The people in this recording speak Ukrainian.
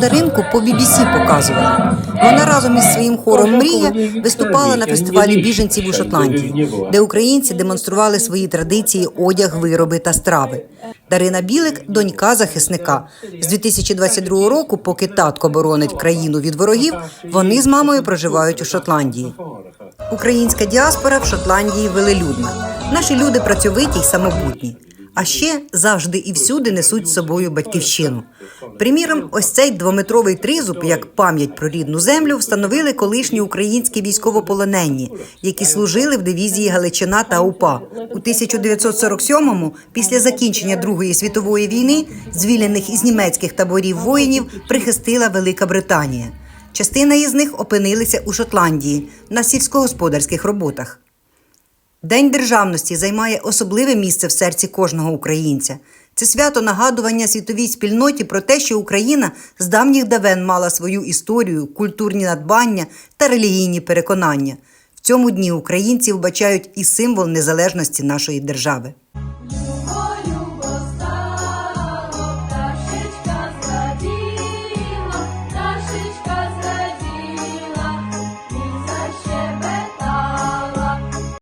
Катеринку по BBC показували. Вона разом із своїм хором Мрія виступала на фестивалі біженців у Шотландії, де українці демонстрували свої традиції, одяг, вироби та страви. Дарина Білик донька захисника. З 2022 року, поки татко боронить країну від ворогів, вони з мамою проживають у Шотландії. Українська діаспора в Шотландії велелюдна. Наші люди працьовиті й самобутні. А ще завжди і всюди несуть з собою батьківщину. Приміром, ось цей двометровий тризуб, як пам'ять про рідну землю, встановили колишні українські військовополонені, які служили в дивізії Галичина та УПА. У 1947-му, після закінчення Другої світової війни, звільнених із німецьких таборів воїнів прихистила Велика Британія. Частина із них опинилися у Шотландії на сільськогосподарських роботах. День державності займає особливе місце в серці кожного українця. Це свято нагадування світовій спільноті про те, що Україна з давніх давен мала свою історію, культурні надбання та релігійні переконання. В цьому дні українці вбачають і символ незалежності нашої держави.